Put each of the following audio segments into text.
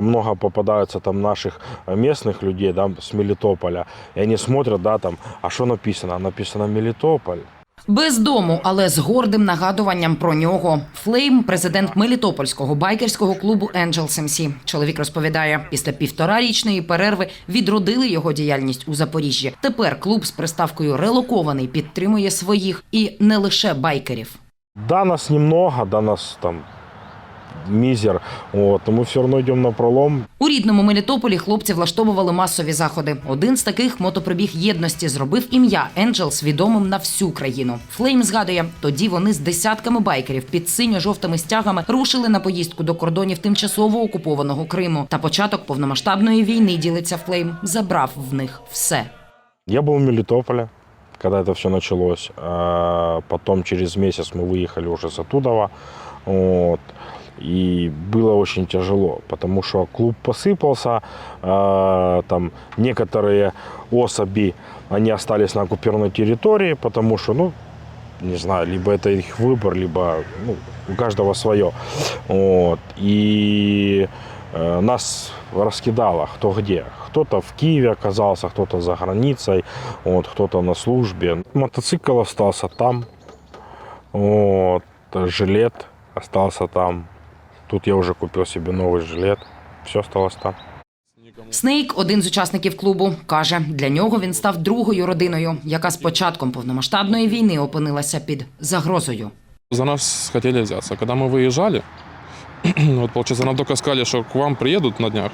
Много попадаются там наших э, местных людей, да, с Мелитополя, и они смотрят, да, там, а что написано? Написано Мелитополь. Без дому, але з гордим нагадуванням про нього. Флейм, президент Мелітопольського байкерського клубу Angels MC. Чоловік розповідає, після півторарічної перерви відродили його діяльність у Запоріжжі. Тепер клуб з приставкою релокований підтримує своїх і не лише байкерів. Да, нас немного, да, нас там мизер, вот, но мы все равно идем на пролом. У рідному Мелітополі хлопці влаштовували масові заходи. Один з таких мотопробіг єдності зробив ім'я Angels відомим на всю країну. Флейм згадує, тоді вони з десятками байкерів під синьо-жовтими стягами рушили на поїздку до кордонів тимчасово окупованого Криму. Та початок повномасштабної війни ділиться Флейм, забрав в них все. Я был в Мелитополе, когда это все началось. А Потом через месяц мы выехали уже с оттуда. Вот. И было очень тяжело, потому что клуб посыпался, а, там некоторые особи, они остались на оккупированной территории, потому что, ну, не знаю, либо это их выбор, либо ну, у каждого свое. Вот. И э, нас раскидало кто где. Кто-то в Киеве оказался, кто-то за границей, вот, кто-то на службе. Мотоцикл остался там, вот, жилет остался там. Тут я уже купил себе новый жилет. Все осталось там. Снейк, один з учасників клубу, каже, для нього він став другою родиною, яка з початком повномасштабної війни опинилася під загрозою. За нас хотели взяться. Когда мы выезжали, вот получается, нам только сказали, что к вам приедут на днях.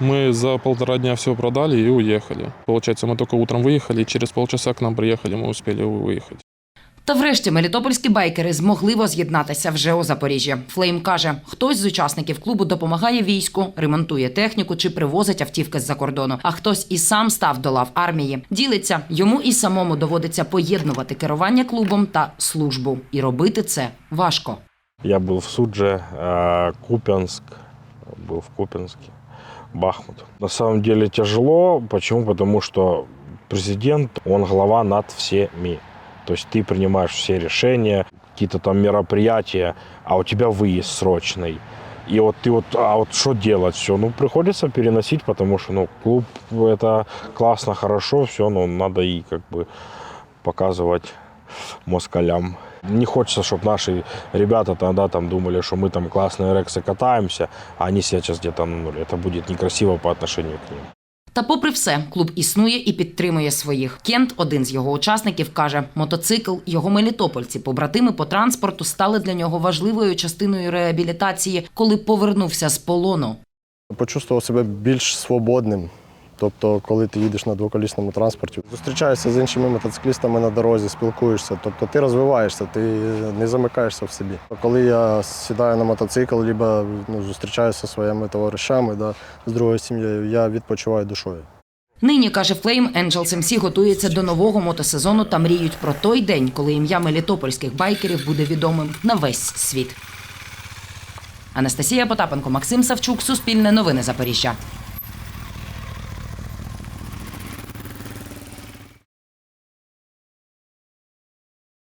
Мы за полтора дня все продали и уехали. Получается, мы только утром выехали, и через полчаса к нам приехали, мы успели выехать. Та врешті мелітопольські байкери змогли воз'єднатися вже у Запоріжжі. Флейм каже, хтось з учасників клубу допомагає війську, ремонтує техніку чи привозить автівки з-за кордону, а хтось і сам став до лав армії. Ділиться, йому і самому доводиться поєднувати керування клубом та службу. І робити це важко. Я был в Судже, э, Купянск, был в Купянске, Бахмут. На самом деле тяжело. Почему? Потому что президент, он глава над всеми. То есть ты принимаешь все решения, какие-то там мероприятия, а у тебя выезд срочный. И вот ты вот, а вот что делать? Все, ну приходится переносить, потому что ну клуб это классно, хорошо, все, но надо и как бы показывать москалям. Не хочется, чтобы наши ребята тогда там думали, что мы там классные рексы катаемся, а они сейчас где-то на нуле. Это будет некрасиво по отношению к ним. Та, попри все, клуб існує і підтримує своїх. Кент, один з його учасників, каже: мотоцикл, його мелітопольці, побратими по транспорту стали для нього важливою частиною реабілітації, коли повернувся з полону. Почувствував себе більш свободним. Тобто, коли ти їдеш на двоколісному транспорті, зустрічаєшся з іншими мотоциклістами на дорозі, спілкуєшся. Тобто ти розвиваєшся, ти не замикаєшся в собі. Коли я сідаю на мотоцикл, або ну, зустрічаюся зі своїми товаришами да, з другою сім'єю, я відпочиваю душою. Нині каже Флейм, Angels MC готується до нового мотосезону та мріють про той день, коли ім'я мелітопольських байкерів буде відомим на весь світ. Анастасія Потапенко, Максим Савчук, Суспільне новини Запоріжжя.